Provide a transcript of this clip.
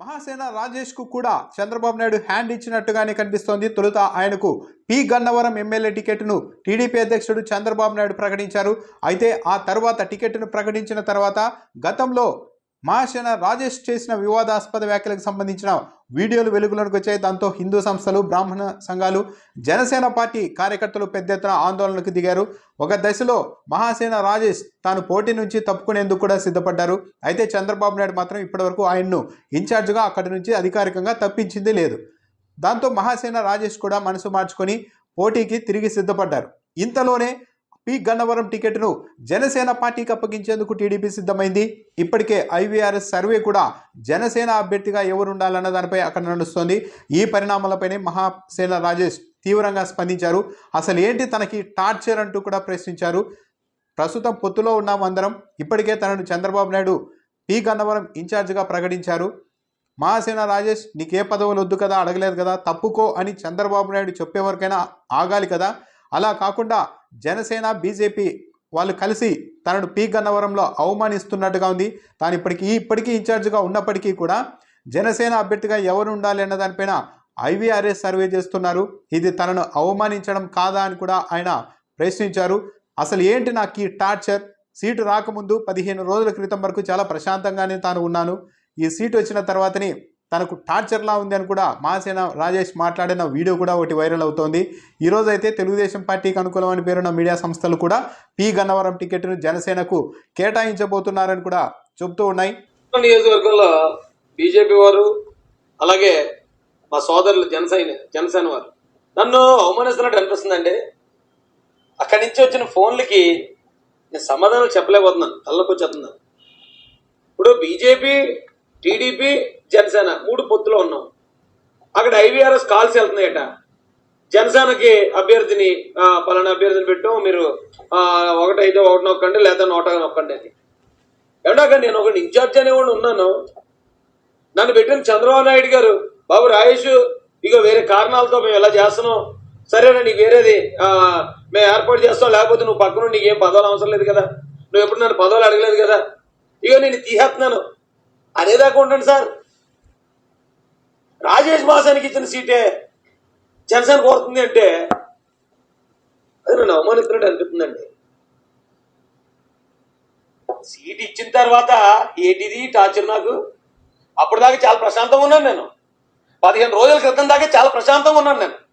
మహాసేన రాజేష్కు కూడా చంద్రబాబు నాయుడు హ్యాండ్ ఇచ్చినట్టుగానే కనిపిస్తోంది. తొలుత ఆయనకు పి. గన్నవరం ఎమ్మెల్యే టికెట్ను టీడీపీ అధ్యక్షుడు చంద్రబాబు నాయుడు ప్రకటించారు. అయితే ఆ తర్వాత టికెట్ను ప్రకటించిన తర్వాత గతంలో మహాసేన రాజేష్ చేసిన వివాదాస్పద వ్యాఖ్యలకు సంబంధించిన వీడియోలు వెలుగులోకి వచ్చాయి. దాంతో హిందూ సంస్థలు బ్రాహ్మణ సంఘాలు జనసేన పార్టీ కార్యకర్తలు పెద్ద ఎత్తున ఆందోళనకు దిగారు. ఒక దశలో మహాసేన రాజేష్ తాను పోటీ నుంచి తప్పుకునేందుకు కూడా సిద్ధపడ్డారు. అయితే చంద్రబాబు నాయుడు మాత్రం ఇప్పటివరకు ఆయన్ను ఇన్ఛార్జ్గా అక్కడి నుంచి అధికారికంగా తప్పించింది లేదు. దాంతో మహాసేన రాజేష్ కూడా మనసు మార్చుకొని పోటీకి తిరిగి సిద్ధపడ్డారు. ఇంతలోనే పి గన్నవరం టికెట్ను జనసేన పార్టీకి అప్పగించేందుకు టీడీపీ సిద్ధమైంది. ఇప్పటికే ఐవీఆర్ఎస్ సర్వే కూడా జనసేన అభ్యర్థిగా ఎవరు ఉండాలన్న దానిపై అక్కడ నడుస్తోంది. ఈ పరిణామాలపైనే మహాసేన రాజేష్ తీవ్రంగా స్పందించారు. అసలు ఏంటి తనకి టార్చర్ అంటూ కూడా ప్రశ్నించారు. ప్రస్తుతం పొత్తులో ఉన్నాం అందరం. ఇప్పటికే తనను చంద్రబాబు నాయుడు పి గన్నవరం ఇన్ఛార్జిగా ప్రకటించారు. మహాసేన రాజేష్ నీకే పదవులు వద్దు కదా అడగలేదు కదా తప్పుకో అని చంద్రబాబు నాయుడు చెప్పే వరకైనా ఆగాలి కదా. అలా కాకుండా జనసేన బీజేపీ వాళ్ళు కలిసి తనను పీ గన్నవరంలో అవమానిస్తున్నట్టుగా ఉంది. తాను ఇప్పటికీ ఇప్పటికీ ఇన్ఛార్జ్గా ఉన్నప్పటికీ కూడా జనసేన అభ్యర్థిగా ఎవరు ఉండాలి అన్న దానిపైన ఐవీఆర్ఎస్ సర్వే చేస్తున్నారు. ఇది తనను అవమానించడం కాదా అని కూడా ఆయన ప్రశ్నించారు. అసలు ఏంటి నాకు ఈ టార్చర్? సీటు రాకముందు పదిహేను రోజుల క్రితం వరకు చాలా ప్రశాంతంగానే తాను ఉన్నాను. ఈ సీటు వచ్చిన తర్వాతని తనకు టార్చర్లా ఉంది అని కూడా మహాసేన రాజేష్ మాట్లాడిన వీడియో కూడా ఒకటి వైరల్ అవుతోంది. ఈరోజు అయితే తెలుగుదేశం పార్టీకి అనుకూలమని పేరున్న మీడియా సంస్థలు కూడా పి గన్నవరం టికెట్ను జనసేనకు కేటాయించబోతున్నారని కూడా చెబుతూ ఉన్నాయి. నియోజకవర్గంలో బీజేపీ వారు అలాగే మా సోదరులు జనసేన జనసేన వారు. నన్ను అవమానిస్తున్నట్టు అనిపిస్తుందండి. అక్కడి నుంచి వచ్చిన ఫోన్లకి నేను సమాధానం చెప్పలేకపోతున్నాను తల్లకి వచ్చేస్తున్నాను ఇప్పుడు బీజేపీ టీడీపీ జనసేన మూడు పొత్తులో ఉన్నాం. అక్కడ ఐవీఆర్ఎస్ కాల్స్ వెళ్తున్నాయట. జనసేనకి అభ్యర్థిని పలానా అభ్యర్థిని పెట్టాం. మీరు ఒకటైతే ఒకటి నొక్కండి లేదా నూట నొక్కండి అని ఏమన్నా నేను ఒక ఇన్ఛార్జ్ అనేవాడు ఉన్నాను. నన్ను పెట్టిన చంద్రబాబు నాయుడు గారు బాబు రాయేష్ ఇక వేరే కారణాలతో మేము ఎలా చేస్తున్నాం. సరేనా నీకు వేరేది మేము ఏర్పాటు చేస్తాం. లేకపోతే నువ్వు పక్కన నీకు ఏం పదవులు అవసరం లేదు కదా. నువ్వు ఎప్పుడు నన్ను పదవులు అడగలేదు కదా. ఇక నేను తీసేస్తున్నాను. అనేదాకా ఉండండి సార్. రాజేష్ మాసానికి ఇచ్చిన సీటే జనసేన కోరుతుంది అంటే అది నన్ను అవమానిస్తున్నట్టు అనిపిస్తుందండి. సీట్ ఇచ్చిన తర్వాత ఏంటిది టార్చర్ నాకు? అప్పుడు దాకా చాలా ప్రశాంతంగా ఉన్నాను నేను. పదిహేను రోజుల క్రితం దాకా చాలా ప్రశాంతంగా ఉన్నాను నేను.